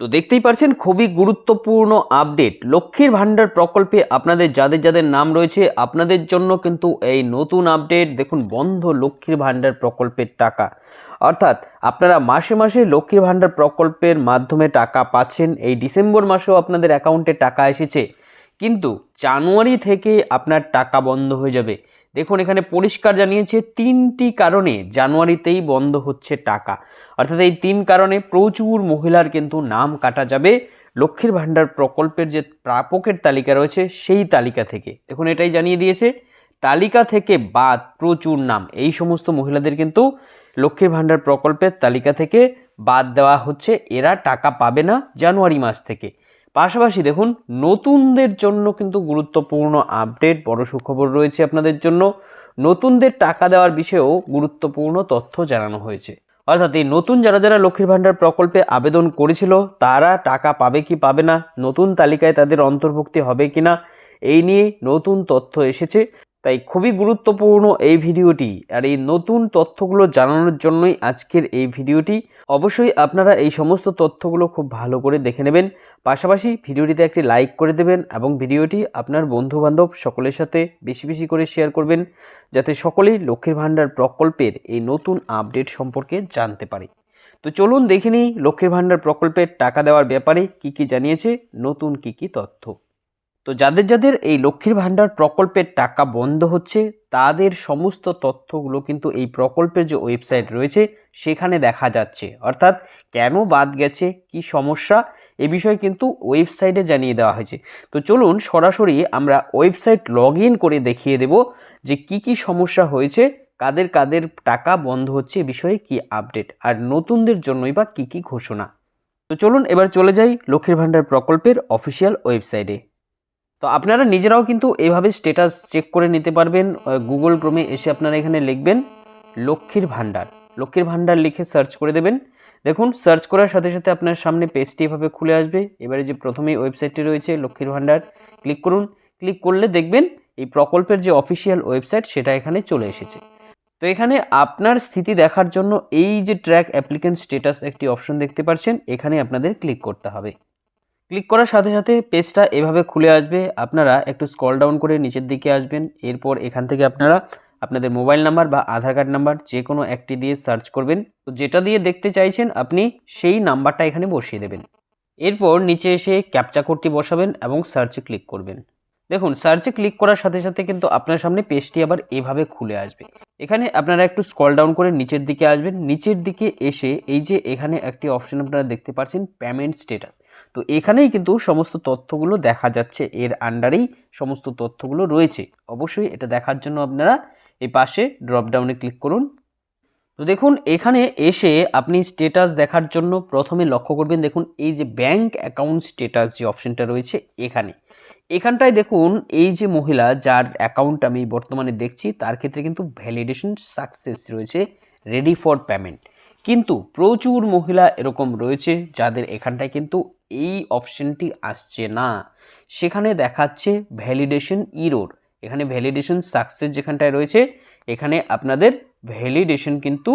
তো দেখতেই পারছেন, খুবই গুরুত্বপূর্ণ আপডেট লক্ষ্মীর ভাণ্ডার প্রকল্পে আপনাদের যাদের যাদের নাম রয়েছে, আপনাদের জন্য কিন্তু এই নতুন আপডেট দেখুন, বন্ধ লক্ষ্মীর ভাণ্ডার প্রকল্পের টাকা। অর্থাৎ আপনারা মাসে মাসে লক্ষ্মীর ভাণ্ডার প্রকল্পের মাধ্যমে টাকা পাচ্ছেন। এই ডিসেম্বর মাসেও আপনাদের অ্যাকাউন্টে টাকা এসেছে। কিন্তু জানুয়ারি থেকে আপনার টাকা বন্ধ হয়ে যাবে। দেখুন, এখানে পরিষ্কার জানিয়েছে তিনটি কারণে জানুয়ারিতেই বন্ধ হচ্ছে টাকা। অর্থাৎ এই তিন কারণে প্রচুর মহিলার কিন্তু নাম কাটা যাবে। লক্ষ্মীর ভাণ্ডার প্রকল্পের যে প্রাপকের তালিকা রয়েছে, সেই তালিকা থেকে। দেখুন, এটাই জানিয়ে দিয়েছে। তালিকা থেকে বাদ প্রচুর নাম। এই সমস্ত মহিলাদের কিন্তু লক্ষ্মীর ভাণ্ডার প্রকল্পের তালিকা থেকে বাদ দেওয়া হচ্ছে। এরা টাকা পাবে না জানুয়ারি মাস থেকে। পাশাপাশি দেখুন, নতুনদের জন্য কিন্তু গুরুত্বপূর্ণ আপডেট, বড় সুখবর রয়েছে আপনাদের জন্য। নতুনদের টাকা দেওয়ার বিষয়েও গুরুত্বপূর্ণ তথ্য জানানো হয়েছে। অর্থাৎ এই নতুন যারা যারা লক্ষ্মীর ভাণ্ডার প্রকল্পে আবেদন করেছিল, তারা টাকা পাবে কি পাবে না, নতুন তালিকায় তাদের অন্তর্ভুক্তি হবে কি না এই নিয়ে নতুন তথ্য এসেছে। তাই খুবই গুরুত্বপূর্ণ এই ভিডিওটি আর এই নতুন তথ্যগুলো জানানোর জন্যই আজকের এই ভিডিওটি। অবশ্যই আপনারা এই সমস্ত তথ্যগুলো খুব ভালো করে দেখে নেবেন। পাশাপাশি ভিডিওটিতে একটি লাইক করে দেবেন এবং ভিডিওটি আপনার বন্ধুবান্ধব সকলের সাথে বেশি বেশি করে শেয়ার করবেন, যাতে সকলেই লক্ষ্মীর ভাণ্ডার প্রকল্পের এই নতুন আপডেট সম্পর্কে জানতে পারে। তো চলুন দেখে নিই লক্ষ্মীর ভাণ্ডার প্রকল্পের টাকা দেওয়ার ব্যাপারে কি কি জানিয়েছে, নতুন কি কি তথ্য। তো যাদের যাদের এই লক্ষ্মীর ভাণ্ডার প্রকল্পের টাকা বন্ধ হচ্ছে, তাদের সমস্ত তথ্যগুলো কিন্তু এই প্রকল্পের যে ওয়েবসাইট রয়েছে, সেখানে দেখা যাচ্ছে। অর্থাৎ কেন বাদ গেছে, কি সমস্যা, এ বিষয়ে কিন্তু ওয়েবসাইটে জানিয়ে দেওয়া হয়েছে। তো চলুন সরাসরি আমরা ওয়েবসাইট লগ করে দেখিয়ে দেব যে কি কি সমস্যা হয়েছে, কাদের কাদের টাকা বন্ধ হচ্ছে, এ বিষয়ে কি আপডেট, আর নতুনদের জন্যই বা কি কি ঘোষণা। তো চলুন এবার চলে যাই লক্ষ্মীর ভাণ্ডার প্রকল্পের অফিসিয়াল ওয়েবসাইটে। তো আপনারা নিজেরাও কিন্তু এভাবে স্টেটাস চেক করে নিতে পারবেন। গুগল ক্রোমে এসে আপনারা এখানে লিখবেন, লক্ষ্মীর ভাণ্ডার। লক্ষ্মীর ভাণ্ডার লিখে সার্চ করে দেবেন। দেখুন সার্চ করার সাথে সাথে আপনার সামনে পেজটি এভাবে খুলে আসবে। এবারে যে প্রথমেই ওয়েবসাইটটি রয়েছে, লক্ষ্মীর ভাণ্ডার ক্লিক করুন। ক্লিক করলে দেখবেন এই প্রকল্পের যে অফিসিয়াল ওয়েবসাইট সেটা এখানে চলে এসেছে। তো এখানে আপনার স্থিতি দেখার জন্য এই যে ট্র্যাক অ্যাপ্লিকেন্ট স্টেটাস একটি অপশন দেখতে পাচ্ছেন, এখানে আপনাদের ক্লিক করতে হবে। ক্লিক করার সাথে সাথে পেজটা এভাবে খুলে আসবে। আপনারা একটু স্কল ডাউন করে নিচের দিকে আসবেন। এরপর এখান থেকে আপনারা আপনাদের মোবাইল নাম্বার বা আধার কার্ড নাম্বার যে কোনো একটি দিয়ে সার্চ করবেন। তো যেটা দিয়ে দেখতে চাইছেন, আপনি সেই নাম্বারটা এখানে বসিয়ে দেবেন। এরপর নিচে এসে ক্যাপচা কোডটি বসাবেন এবং সার্চে ক্লিক করবেন। দেখুন সার্চে ক্লিক করার সাথে সাথে কিন্তু আপনার সামনে পেজটি আবার এভাবে খুলে আসবে। এখানে আপনারা একটু স্কল ডাউন করে নিচের দিকে আসবেন। নিচের দিকে এসে এই যে এখানে একটি অপশন আপনারা দেখতে পাচ্ছেন পেমেন্ট স্ট্যাটাস তো এখানেই কিন্তু সমস্ত তথ্যগুলো দেখা যাচ্ছে। এর আন্ডারেই সমস্ত তথ্যগুলো রয়েছে। অবশ্যই এটা দেখার জন্য আপনারা এই পাশে ড্রপ ডাউনে ক্লিক করুন। তো দেখুন, এখানে এসে আপনি স্টেটাস দেখার জন্য প্রথমে লক্ষ্য করবেন, দেখুন, এই যে ব্যাংক অ্যাকাউন্ট স্টেটাস যে অপশনটা রয়েছে এখানে। এখানটায় দেখুন, এই যে মহিলা যার অ্যাকাউন্ট আমি বর্তমানে দেখছি, তার ক্ষেত্রে কিন্তু ভ্যালিডেশন সাকসেস রয়েছে রেডি ফর পেমেন্ট কিন্তু প্রচুর মহিলা এরকম রয়েছে, যাদের এখানটায় কিন্তু এই অপশনটি আসছে না। সেখানে দেখাচ্ছে ভ্যালিডেশন ইরোর এখানে ভ্যালিডেশন সাকসেস যেখানটায় রয়েছে, এখানে আপনাদের ভ্যালিডেশন কিন্তু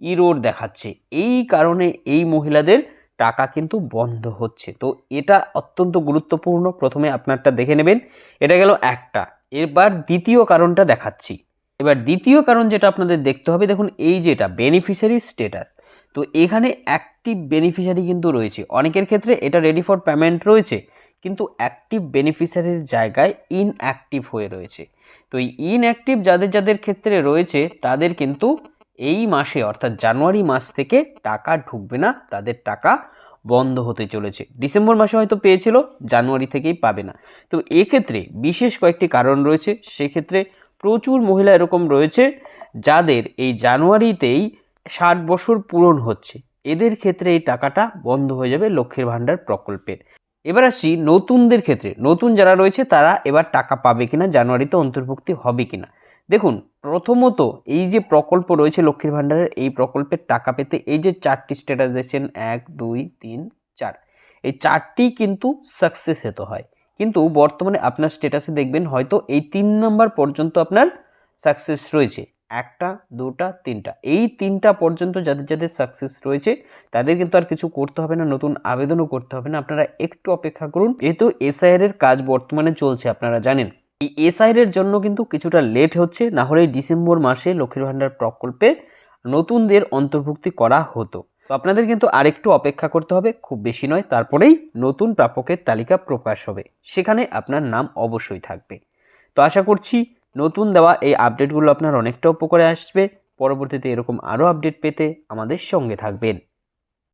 ইরোর দেখাচ্ছে। এই কারণে এই মহিলাদের টাকা কিন্তু বন্ধ হচ্ছে। তো এটা অত্যন্ত গুরুত্বপূর্ণ। প্রথমে আপনারটা দেখে নেবেন। এটা গেল একটা। এবার দ্বিতীয় কারণটা দেখাচ্ছি। এবার দ্বিতীয় কারণ যেটা আপনাদের দেখতে হবে, দেখুন এই যেটা বেনিফিশিয়ারি স্টেটাস তো এখানে অ্যাক্টিভ বেনিফিশিয়ারি কিন্তু রয়েছে। অনেকের ক্ষেত্রে এটা রেডি ফর পেমেন্ট রয়েছে, কিন্তু অ্যাক্টিভ বেনিফিশিয়ারির জায়গায় ইনঅ্যাক্টিভ হয়ে রয়েছে। তো এই ইনঅ্যাক্টিভ যাদের যাদের ক্ষেত্রে রয়েছে, তাদের কিন্তু এই মাসে, অর্থাৎ জানুয়ারি মাস থেকে টাকা ঢুকবে না, তাদের টাকা বন্ধ হতে চলেছে। ডিসেম্বর মাসে হয়তো পেয়েছিল, জানুয়ারি থেকেই পাবে না। তো এক্ষেত্রে বিশেষ কয়েকটি কারণ রয়েছে। সেক্ষেত্রে প্রচুর মহিলা এরকম রয়েছে, যাদের এই জানুয়ারিতেই ষাট বছর পূরণ হচ্ছে। এদের ক্ষেত্রে এই টাকাটা বন্ধ হয়ে যাবে লক্ষ্মীর ভাণ্ডার প্রকল্পের। এবার আসি নতুনদের ক্ষেত্রে। নতুন যারা রয়েছে, তারা এবার টাকা পাবে কিনা, জানুয়ারিতে অন্তর্ভুক্তি হবে কিনা। দেখুন, প্রথমত এই যে প্রকল্প রয়েছে লক্ষ্মীর ভাণ্ডারের, এই প্রকল্পের টাকা পেতে এই যে চারটি স্ট্যাটাস দিয়েছেন এক, দুই, তিন, চার, এই চারটি কিন্তু সাকসেস হতে হয়। কিন্তু বর্তমানে আপনার স্ট্যাটাসে দেখবেন হয়তো এই তিন নাম্বার পর্যন্ত আপনার সাকসেস রয়েছে। একটা, দুটা, তিনটা। এই তিনটা পর্যন্ত যাদের যাদের সাকসেস রয়েছে, তাদের কিন্তু আর কিছু করতে হবে না, নতুন আবেদনও করতে হবে না। আপনারা একটু অপেক্ষা করুন। যেহেতু এসআইআর এর কাজ বর্তমানে চলছে, আপনারা জানেন। এই এসআইআর এর জন্য কিন্তু কিছুটা লেট হচ্ছে, না হলে ডিসেম্বর মাসে লক্ষ্মীর ভাণ্ডার প্রকল্পে নতুনদের অন্তর্ভুক্তি করা হতো। তো আপনাদের কিন্তু আরেকটু অপেক্ষা করতে হবে, খুব বেশি নয়, তারপরেই নতুন প্রাপকের তালিকা প্রকাশ হবে। সেখানে আপনার নাম অবশ্যই থাকবে। তো আশা করছি নতুন দেওয়া এই আপডেটগুলো আপনার অনেকটা উপকারে আসবে। পরবর্তীতে এরকম আরও আপডেট পেতে আমাদের সঙ্গে থাকবেন।